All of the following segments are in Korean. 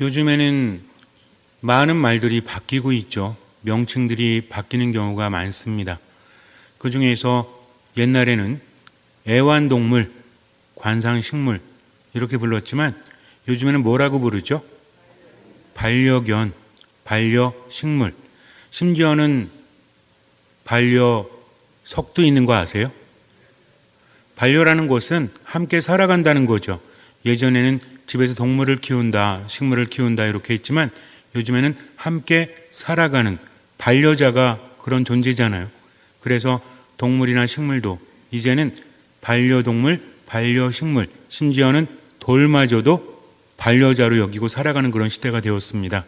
요즘에는 많은 말들이 바뀌고 있죠. 명칭들이 바뀌는 경우가 많습니다. 그 중에서 옛날에는 애완동물, 관상식물 이렇게 불렀지만 요즘에는 뭐라고 부르죠? 반려견, 반려식물. 심지어는 반려석도 있는 거 아세요? 반려라는 것은 함께 살아간다는 거죠. 예전에는 집에서 동물을 키운다, 식물을 키운다 이렇게 했지만 요즘에는 함께 살아가는 반려자가 그런 존재잖아요. 그래서 동물이나 식물도 이제는 반려동물, 반려식물, 심지어는 돌마저도 반려자로 여기고 살아가는 그런 시대가 되었습니다.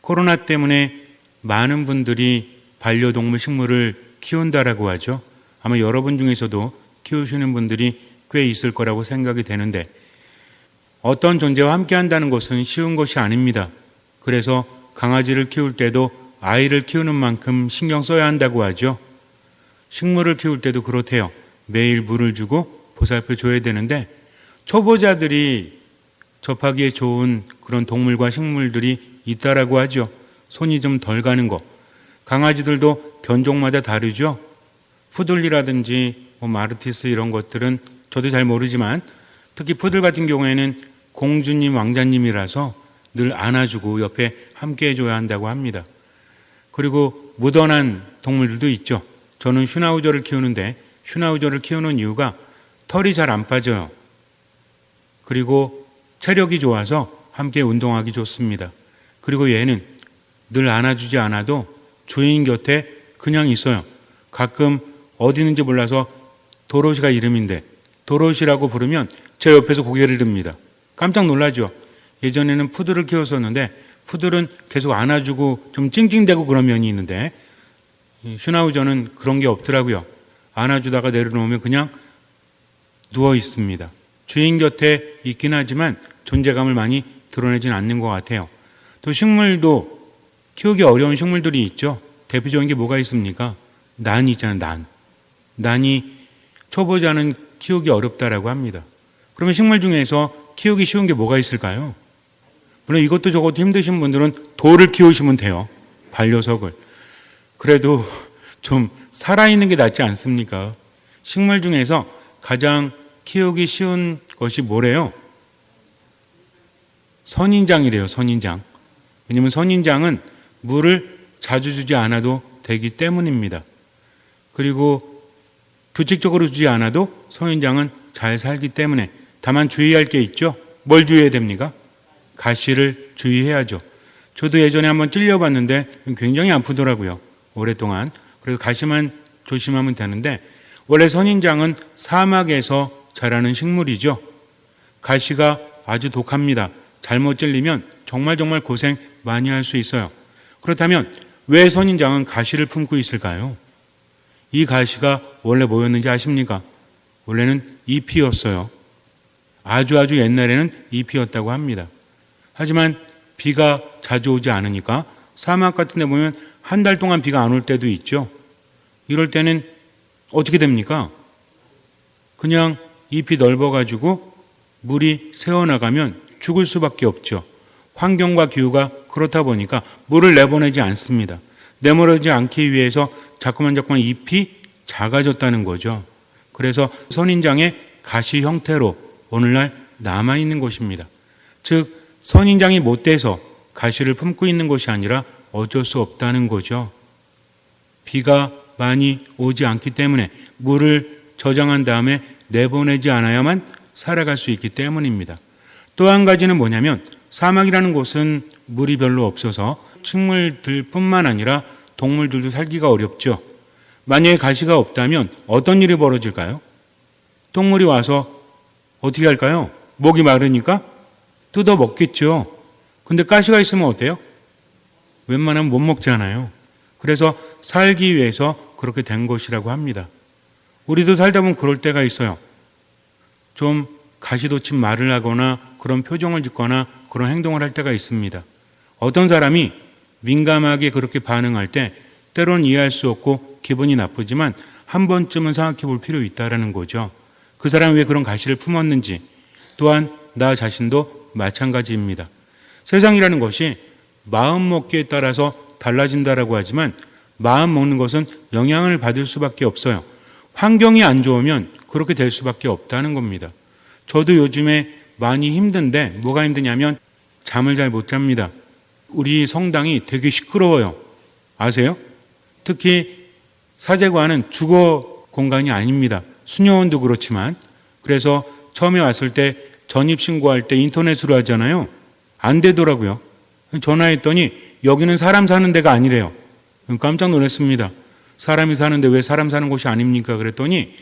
코로나 때문에 많은 분들이 반려동물, 식물을 키운다라고 하죠. 아마 여러분 중에서도 키우시는 분들이 꽤 있을 거라고 생각이 되는데 어떤 존재와 함께 한다는 것은 쉬운 것이 아닙니다. 그래서 강아지를 키울 때도 아이를 키우는 만큼 신경 써야 한다고 하죠. 식물을 키울 때도 그렇대요. 매일 물을 주고 보살펴 줘야 되는데 초보자들이 접하기에 좋은 그런 동물과 식물들이 있다라고 하죠. 손이 좀 덜 가는 거. 강아지들도 견종마다 다르죠. 푸들리라든지 뭐 마르티스 이런 것들은 저도 잘 모르지만 특히 푸들 같은 경우에는 공주님, 왕자님이라서 늘 안아주고 옆에 함께 해줘야 한다고 합니다. 그리고 무던한 동물들도 있죠. 저는 슈나우저를 키우는데 슈나우저를 키우는 이유가 털이 잘 안 빠져요. 그리고 체력이 좋아서 함께 운동하기 좋습니다. 그리고 얘는 늘 안아주지 않아도 주인 곁에 그냥 있어요. 가끔 어디 있는지 몰라서 도로시가 이름인데 도로시라고 부르면 제 옆에서 고개를 듭니다. 깜짝 놀라죠. 예전에는 푸들을 키웠었는데 푸들은 계속 안아주고 좀 찡찡대고 그런 면이 있는데 슈나우저는 그런 게 없더라고요. 안아주다가 내려놓으면 그냥 누워 있습니다. 주인 곁에 있긴 하지만 존재감을 많이 드러내진 않는 것 같아요. 또 식물도 키우기 어려운 식물들이 있죠. 대표적인 게 뭐가 있습니까? 난이 있잖아요, 난. 난이 초보자는 키우기 어렵다라고 합니다. 그러면 식물 중에서 키우기 쉬운 게 뭐가 있을까요? 물론 이것도 저것도 힘드신 분들은 돌을 키우시면 돼요. 반려석을. 그래도 좀 살아있는 게 낫지 않습니까? 식물 중에서 가장 키우기 쉬운 것이 뭐래요? 선인장이래요, 선인장. 왜냐면 선인장은 물을 자주 주지 않아도 되기 때문입니다. 그리고 규칙적으로 주지 않아도 선인장은 잘 살기 때문에 다만 주의할 게 있죠. 뭘 주의해야 됩니까? 가시를 주의해야죠. 저도 예전에 한번 찔려봤는데 굉장히 아프더라고요. 오랫동안. 그래서 가시만 조심하면 되는데 원래 선인장은 사막에서 자라는 식물이죠. 가시가 아주 독합니다. 잘못 찔리면 정말 정말 고생 많이 할 수 있어요. 그렇다면 왜 선인장은 가시를 품고 있을까요? 이 가시가 원래 뭐였는지 아십니까? 원래는 잎이었어요. 아주 아주 옛날에는 잎이었다고 합니다. 하지만 비가 자주 오지 않으니까 사막 같은 데 보면 한 달 동안 비가 안 올 때도 있죠. 이럴 때는 어떻게 됩니까? 그냥 잎이 넓어가지고 물이 새어나가면 죽을 수밖에 없죠. 환경과 기후가 그렇다 보니까 물을 내보내지 않습니다. 내몰아지 않기 위해서 자꾸만 자꾸만 잎이 작아졌다는 거죠. 그래서 선인장의 가시 형태로 오늘날 남아 있는 것입니다. 즉 선인장이 못 돼서 가시를 품고 있는 것이 아니라 어쩔 수 없다는 거죠. 비가 많이 오지 않기 때문에 물을 저장한 다음에 내보내지 않아야만 살아갈 수 있기 때문입니다. 또 한 가지는 뭐냐면 사막이라는 곳은 물이 별로 없어서 식물들 뿐만 아니라 동물들도 살기가 어렵죠. 만약에 가시가 없다면 어떤 일이 벌어질까요? 동물이 와서 어떻게 할까요? 목이 마르니까 뜯어 먹겠죠. 근데 가시가 있으면 어때요? 웬만하면 못 먹잖아요. 그래서 살기 위해서 그렇게 된 것이라고 합니다. 우리도 살다 보면 그럴 때가 있어요. 좀 가시돋친 말을 하거나 그런 표정을 짓거나 그런 행동을 할 때가 있습니다. 어떤 사람이 민감하게 그렇게 반응할 때 때로는 이해할 수 없고 기분이 나쁘지만 한 번쯤은 생각해 볼 필요 있다라는 거죠. 그 사람이 왜 그런 가시를 품었는지 또한 나 자신도 마찬가지입니다. 세상이라는 것이 마음 먹기에 따라서 달라진다라고 하지만 마음 먹는 것은 영향을 받을 수밖에 없어요. 환경이 안 좋으면 그렇게 될 수밖에 없다는 겁니다. 저도 요즘에 많이 힘든데 뭐가 힘드냐면 잠을 잘 못 잡니다. 우리 성당이 되게 시끄러워요. 아세요? 특히 사제관은 주거 공간이 아닙니다. 수녀원도 그렇지만 그래서 처음에 왔을 때 전입 신고할 때 인터넷으로 하잖아요. 안 되더라고요. 전화했더니 여기는 사람 사는 데가 아니래요. 깜짝 놀랐습니다. 사람이 사는데 왜 사람 사는 곳이 아닙니까? 그랬더니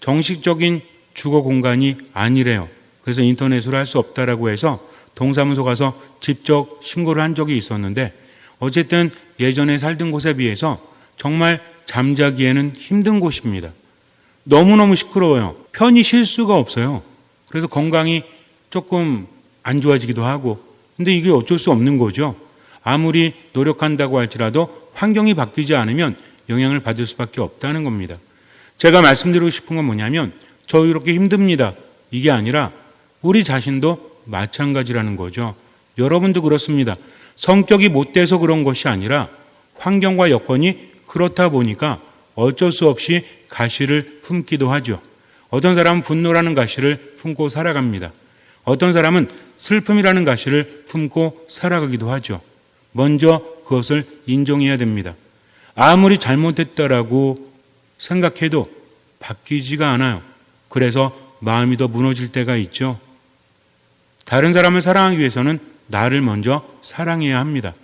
정식적인 주거 공간이 아니래요. 그래서 인터넷으로 할 수 없다라고 해서 동사무소 가서 직접 신고를 한 적이 있었는데 어쨌든 예전에 살던 곳에 비해서 정말 잠자기에는 힘든 곳입니다. 너무너무 시끄러워요. 편히 쉴 수가 없어요. 그래서 건강이 조금 안 좋아지기도 하고. 근데 이게 어쩔 수 없는 거죠. 아무리 노력한다고 할지라도 환경이 바뀌지 않으면 영향을 받을 수밖에 없다는 겁니다. 제가 말씀드리고 싶은 건 뭐냐면 저 이렇게 힘듭니다. 이게 아니라 우리 자신도 마찬가지라는 거죠. 여러분도 그렇습니다. 성격이 못돼서 그런 것이 아니라 환경과 여건이 그렇다 보니까 어쩔 수 없이 가시를 품기도 하죠. 어떤 사람은 분노라는 가시를 품고 살아갑니다. 어떤 사람은 슬픔이라는 가시를 품고 살아가기도 하죠. 먼저 그것을 인정해야 됩니다. 아무리 잘못했다라고 생각해도 바뀌지가 않아요. 그래서 마음이 더 무너질 때가 있죠. 다른 사람을 사랑하기 위해서는 나를 먼저 사랑해야 합니다.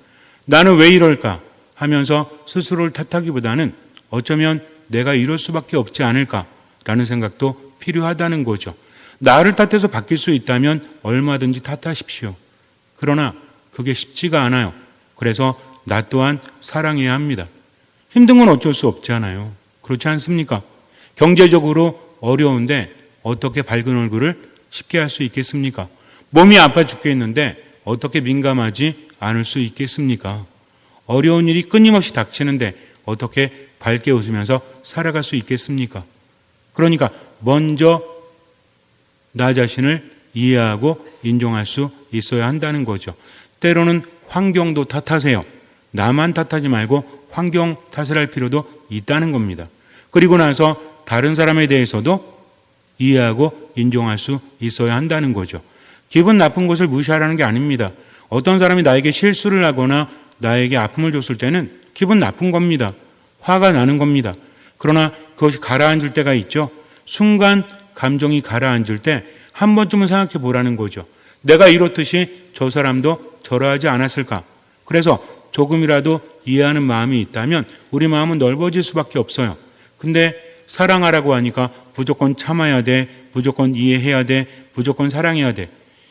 나는 왜 이럴까 하면서 스스로를 탓하기보다는 어쩌면 내가 이럴 수밖에 없지 않을까라는 생각도 필요하다는 거죠. 나를 탓해서 바뀔 수 있다면 얼마든지 탓하십시오. 그러나 그게 쉽지가 않아요. 그래서 나 또한 사랑해야 합니다. 힘든 건 어쩔 수 없잖아요. 그렇지 않습니까? 경제적으로 어려운데 어떻게 밝은 얼굴을 쉽게 할 수 있겠습니까? 몸이 아파 죽겠는데 어떻게 민감하지 않을 수 있겠습니까? 어려운 일이 끊임없이 닥치는데 어떻게 밝게 웃으면서 살아갈 수 있겠습니까? 그러니까 먼저 나 자신을 이해하고 인정할 수 있어야 한다는 거죠. 때로는 환경도 탓하세요. 나만 탓하지 말고 환경 탓을 할 필요도 있다는 겁니다. 그리고 나서 다른 사람에 대해서도 이해하고 인정할 수 있어야 한다는 거죠. 기분 나쁜 것을 무시하라는 게 아닙니다. 어떤 사람이 나에게 실수를 하거나 나에게 아픔을 줬을 때는 기분 나쁜 겁니다. 화가 나는 겁니다. 그러나 그것이 가라앉을 때가 있죠. 순간 감정이 가라앉을 때 한 번쯤은 생각해 보라는 거죠. 내가 이렇듯이 저 사람도 저러하지 않았을까? 그래서 조금이라도 이해하는 마음이 있다면 우리 마음은 넓어질 수밖에 없어요. 근데 사랑하라고 하니까 무조건 참아야 돼, 무조건 이해해야 돼, 무조건 사랑해야 돼.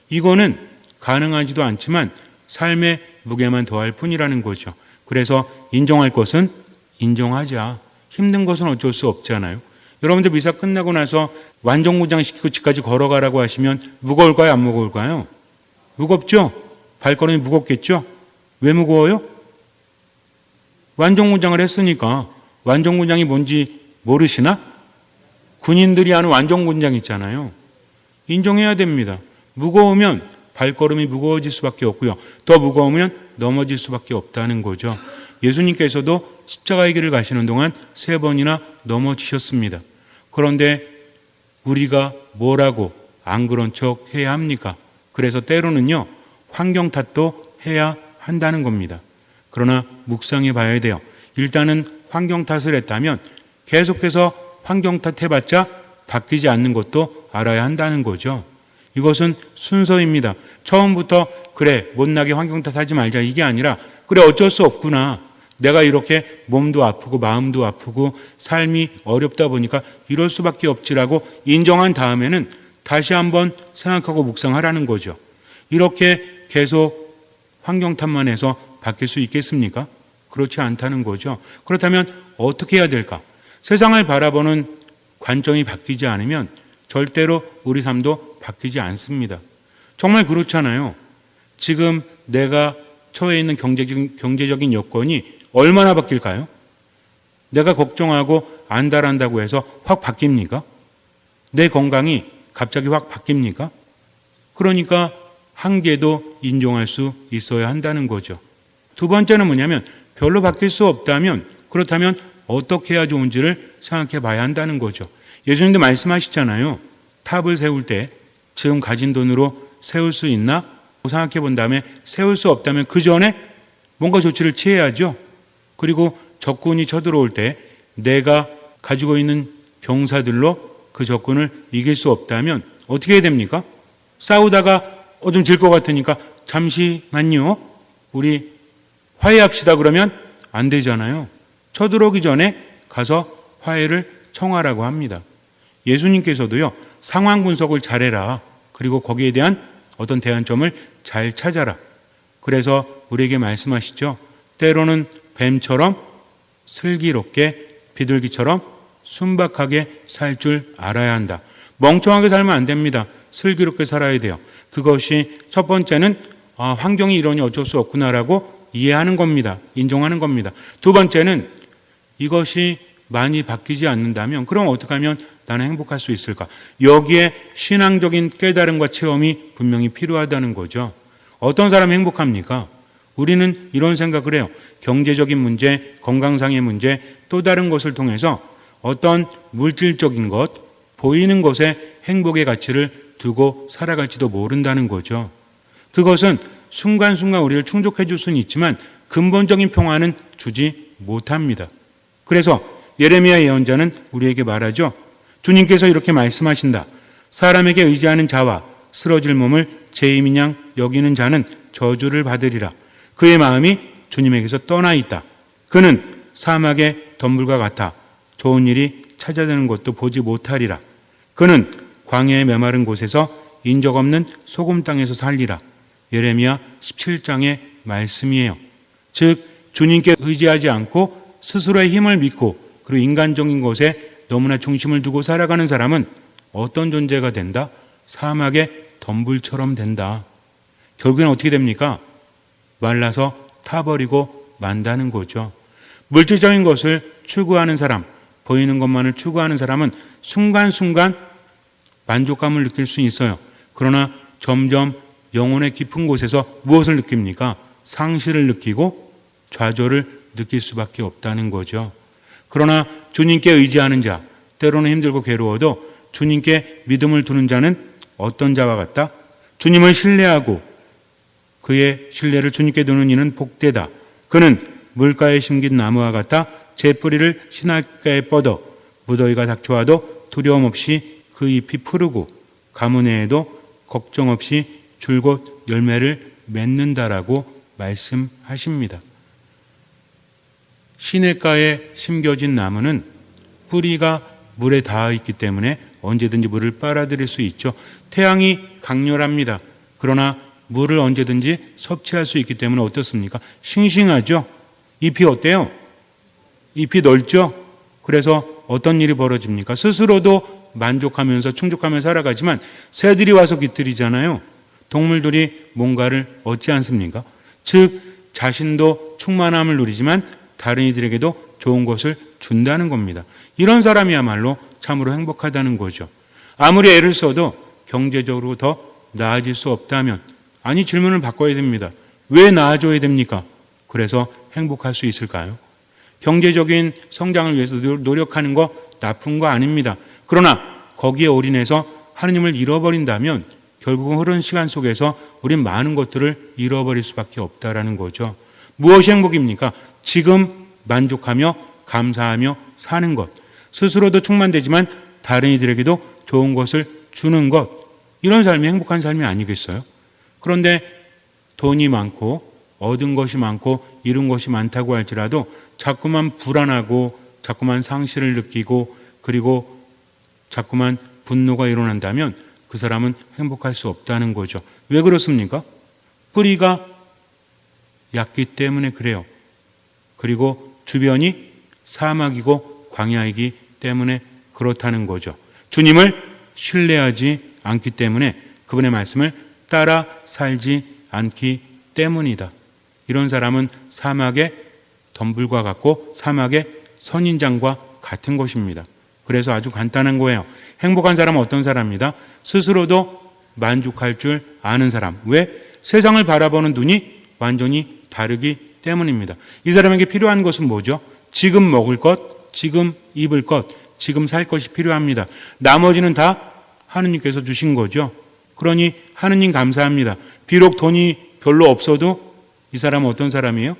이거는 가능하지도 않지만 삶의 무게만 더할 뿐이라는 거죠. 그래서 인정할 것은 인정하자. 힘든 것은 어쩔 수 없잖아요. 여러분들 미사 끝나고 나서 완전무장 시키고 집까지 걸어가라고 하시면 무거울까요? 안 무거울까요? 무겁죠? 발걸음이 무겁겠죠? 왜 무거워요? 완전무장을 했으니까 완전무장이 뭔지 모르시나? 군인들이 하는 완전군장 있잖아요. 인정해야 됩니다. 무거우면 발걸음이 무거워질 수밖에 없고요. 더 무거우면 넘어질 수밖에 없다는 거죠. 예수님께서도 십자가의 길을 가시는 동안 세 번이나 넘어지셨습니다. 그런데 우리가 뭐라고 안 그런 척 해야 합니까? 그래서 때로는요, 환경 탓도 해야 한다는 겁니다. 그러나 묵상해 봐야 돼요. 일단은 환경 탓을 했다면 계속해서 환경 탓해봤자 바뀌지 않는 것도 알아야 한다는 거죠. 이것은 순서입니다. 처음부터 그래 못나게 환경 탓하지 말자 이게 아니라 그래 어쩔 수 없구나. 내가 이렇게 몸도 아프고 마음도 아프고 삶이 어렵다 보니까 이럴 수밖에 없지라고 인정한 다음에는 다시 한번 생각하고 묵상하라는 거죠. 이렇게 계속 환경 탓만 해서 바뀔 수 있겠습니까? 그렇지 않다는 거죠. 그렇다면 어떻게 해야 될까? 세상을 바라보는 관점이 바뀌지 않으면 절대로 우리 삶도 바뀌지 않습니다. 정말 그렇잖아요. 지금 내가 처해 있는 경제적인, 경제적인 여건이 얼마나 바뀔까요? 내가 걱정하고 안달한다고 해서 확 바뀝니까? 내 건강이 갑자기 확 바뀝니까? 그러니까 한계도 인정할 수 있어야 한다는 거죠. 두 번째는 뭐냐면 별로 바뀔 수 없다면 그렇다면 어떻게 해야 좋은지를 생각해 봐야 한다는 거죠. 예수님도 말씀하시잖아요. 탑을 세울 때 지금 가진 돈으로 세울 수 있나? 생각해 본 다음에 세울 수 없다면 그 전에 뭔가 조치를 취해야죠. 그리고 적군이 쳐들어올 때 내가 가지고 있는 병사들로 그 적군을 이길 수 없다면 어떻게 해야 됩니까? 싸우다가 어 좀 질 것 같으니까 잠시만요. 우리 화해합시다 그러면 안 되잖아요. 쳐들어오기 전에 가서 화해를 청하라고 합니다. 예수님께서도요, 상황 분석을 잘해라. 그리고 거기에 대한 어떤 대안점을 잘 찾아라. 그래서 우리에게 말씀하시죠. 때로는 뱀처럼 슬기롭게 비둘기처럼 순박하게 살 줄 알아야 한다. 멍청하게 살면 안 됩니다. 슬기롭게 살아야 돼요. 그것이 첫 번째는 아, 환경이 이러니 어쩔 수 없구나라고 이해하는 겁니다. 인정하는 겁니다. 두 번째는 이것이 많이 바뀌지 않는다면 그럼 어떻게 하면 나는 행복할 수 있을까? 여기에 신앙적인 깨달음과 체험이 분명히 필요하다는 거죠. 어떤 사람이 행복합니까? 우리는 이런 생각을 해요. 경제적인 문제, 건강상의 문제, 또 다른 것을 통해서 어떤 물질적인 것, 보이는 것에 행복의 가치를 두고 살아갈지도 모른다는 거죠. 그것은 순간순간 우리를 충족해 줄 수는 있지만 근본적인 평화는 주지 못합니다. 그래서 예레미야 예언자는 우리에게 말하죠. 주님께서 이렇게 말씀하신다. 사람에게 의지하는 자와 쓰러질 몸을 제 임인 양 여기는 자는 저주를 받으리라. 그의 마음이 주님에게서 떠나 있다. 그는 사막의 덤불과 같아 좋은 일이 찾아드는 것도 보지 못하리라. 그는 광야의 메마른 곳에서 인적 없는 소금 땅에서 살리라. 예레미야 17장의 말씀이에요. 즉 주님께 의지하지 않고 스스로의 힘을 믿고 그리고 인간적인 것에 너무나 중심을 두고 살아가는 사람은 어떤 존재가 된다? 사막의 덤불처럼 된다. 결국엔 어떻게 됩니까? 말라서 타버리고 만다는 거죠. 물질적인 것을 추구하는 사람, 보이는 것만을 추구하는 사람은 순간순간 만족감을 느낄 수 있어요. 그러나 점점 영혼의 깊은 곳에서 무엇을 느낍니까? 상실을 느끼고 좌절을 느낄 수밖에 없다는 거죠. 그러나 주님께 의지하는 자, 때로는 힘들고 괴로워도 주님께 믿음을 두는 자는 어떤 자와 같다? 주님을 신뢰하고 그의 신뢰를 주님께 두는 이는 복되다. 그는 물가에 심긴 나무와 같아 제 뿌리를 신학가에 뻗어 무더위가 닥쳐와도 두려움 없이 그 잎이 푸르고 가문에도 걱정 없이 줄곧 열매를 맺는다라고 말씀하십니다. 시냇가에 심겨진 나무는 뿌리가 물에 닿아 있기 때문에 언제든지 물을 빨아들일 수 있죠. 태양이 강렬합니다. 그러나 물을 언제든지 섭취할 수 있기 때문에 어떻습니까? 싱싱하죠? 잎이 어때요? 잎이 넓죠? 그래서 어떤 일이 벌어집니까? 스스로도 만족하면서 충족하면서 살아가지만 새들이 와서 깃들이잖아요. 동물들이 뭔가를 얻지 않습니까? 즉, 자신도 충만함을 누리지만 다른 이들에게도 좋은 것을 준다는 겁니다. 이런 사람이야말로 참으로 행복하다는 거죠. 아무리 애를 써도 경제적으로 더 나아질 수 없다면, 아니, 질문을 바꿔야 됩니다. 왜 나아져야 됩니까? 그래서 행복할 수 있을까요? 경제적인 성장을 위해서 노력하는 거 나쁜 거 아닙니다. 그러나 거기에 올인해서 하느님을 잃어버린다면 결국은 흐른 시간 속에서 우린 많은 것들을 잃어버릴 수밖에 없다라는 거죠. 무엇이 행복입니까? 지금 만족하며 감사하며 사는 것. 스스로도 충만되지만 다른 이들에게도 좋은 것을 주는 것. 이런 삶이 행복한 삶이 아니겠어요? 그런데 돈이 많고 얻은 것이 많고 이룬 것이 많다고 할지라도 자꾸만 불안하고 자꾸만 상실을 느끼고 그리고 자꾸만 분노가 일어난다면 그 사람은 행복할 수 없다는 거죠. 왜 그렇습니까? 뿌리가 얕기 때문에 그래요. 그리고 주변이 사막이고 광야이기 때문에 그렇다는 거죠. 주님을 신뢰하지 않기 때문에 그분의 말씀을 따라 살지 않기 때문이다. 이런 사람은 사막의 덤불과 같고 사막의 선인장과 같은 것입니다. 그래서 아주 간단한 거예요. 행복한 사람은 어떤 사람이다? 스스로도 만족할 줄 아는 사람. 왜? 세상을 바라보는 눈이 완전히 다르기 때문입니다. 이 사람에게 필요한 것은 뭐죠? 지금 먹을 것, 지금 입을 것, 지금 살 것이 필요합니다. 나머지는 다 하느님께서 주신 거죠. 그러니 하느님 감사합니다. 비록 돈이 별로 없어도 이 사람은 어떤 사람이에요?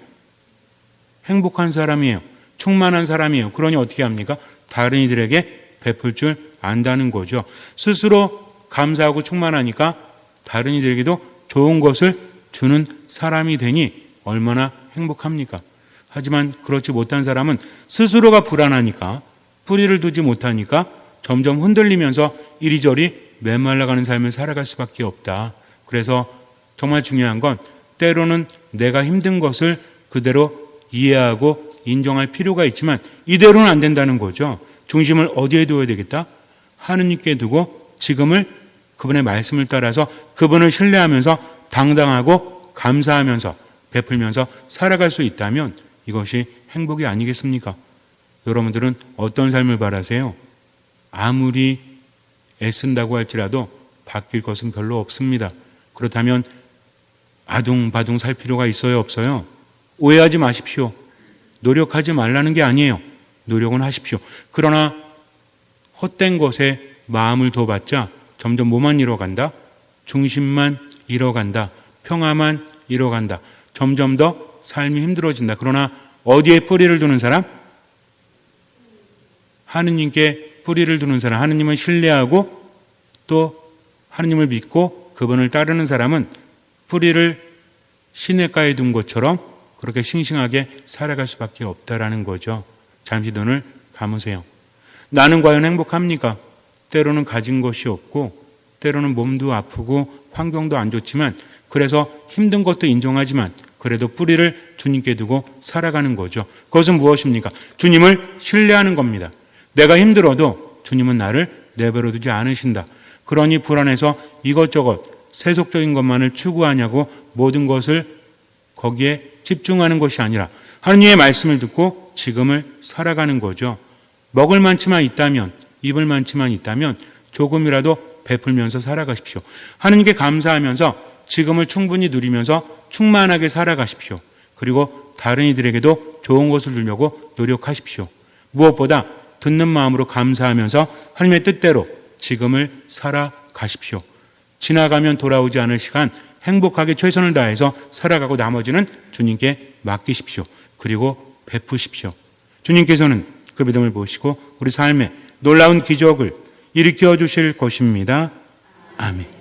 행복한 사람이에요. 충만한 사람이에요. 그러니 어떻게 합니까? 다른 이들에게 베풀 줄 안다는 거죠. 스스로 감사하고 충만하니까 다른 이들에게도 좋은 것을 주는 사람이 되니 얼마나 행복합니까? 하지만 그렇지 못한 사람은 스스로가 불안하니까 뿌리를 두지 못하니까 점점 흔들리면서 이리저리 메말라가는 삶을 살아갈 수밖에 없다. 그래서 정말 중요한 건 때로는 내가 힘든 것을 그대로 이해하고 인정할 필요가 있지만 이대로는 안 된다는 거죠. 중심을 어디에 두어야 되겠다? 하느님께 두고 지금을 그분의 말씀을 따라서 그분을 신뢰하면서 당당하고 감사하면서 베풀면서 살아갈 수 있다면 이것이 행복이 아니겠습니까? 여러분들은 어떤 삶을 바라세요? 아무리 애쓴다고 할지라도 바뀔 것은 별로 없습니다. 그렇다면 아둥바둥 살 필요가 있어요, 없어요? 오해하지 마십시오. 노력하지 말라는 게 아니에요. 노력은 하십시오. 그러나 헛된 것에 마음을 둬봤자 점점 뭐만 잃어간다? 중심만 잃어간다. 평화만 잃어간다. 점점 더 삶이 힘들어진다. 그러나 어디에 뿌리를 두는 사람? 하느님께 뿌리를 두는 사람, 하느님을 신뢰하고 또 하느님을 믿고 그분을 따르는 사람은 뿌리를 시냇가에 둔 것처럼 그렇게 싱싱하게 살아갈 수밖에 없다라는 거죠. 잠시 눈을 감으세요. 나는 과연 행복합니까? 때로는 가진 것이 없고 때로는 몸도 아프고 환경도 안 좋지만 그래서 힘든 것도 인정하지만 그래도 뿌리를 주님께 두고 살아가는 거죠. 그것은 무엇입니까? 주님을 신뢰하는 겁니다. 내가 힘들어도 주님은 나를 내버려 두지 않으신다. 그러니 불안해서 이것저것 세속적인 것만을 추구하냐고 모든 것을 거기에 집중하는 것이 아니라 하느님의 말씀을 듣고 지금을 살아가는 거죠. 먹을 만치만 있다면, 입을 만치만 있다면 조금이라도 베풀면서 살아가십시오. 하느님께 감사하면서 지금을 충분히 누리면서 충만하게 살아가십시오. 그리고 다른 이들에게도 좋은 것을 주려고 노력하십시오. 무엇보다 듣는 마음으로 감사하면서 하나님의 뜻대로 지금을 살아가십시오. 지나가면 돌아오지 않을 시간 행복하게 최선을 다해서 살아가고 나머지는 주님께 맡기십시오. 그리고 베푸십시오. 주님께서는 그 믿음을 보시고 우리 삶에 놀라운 기적을 일으켜 주실 것입니다. 아멘.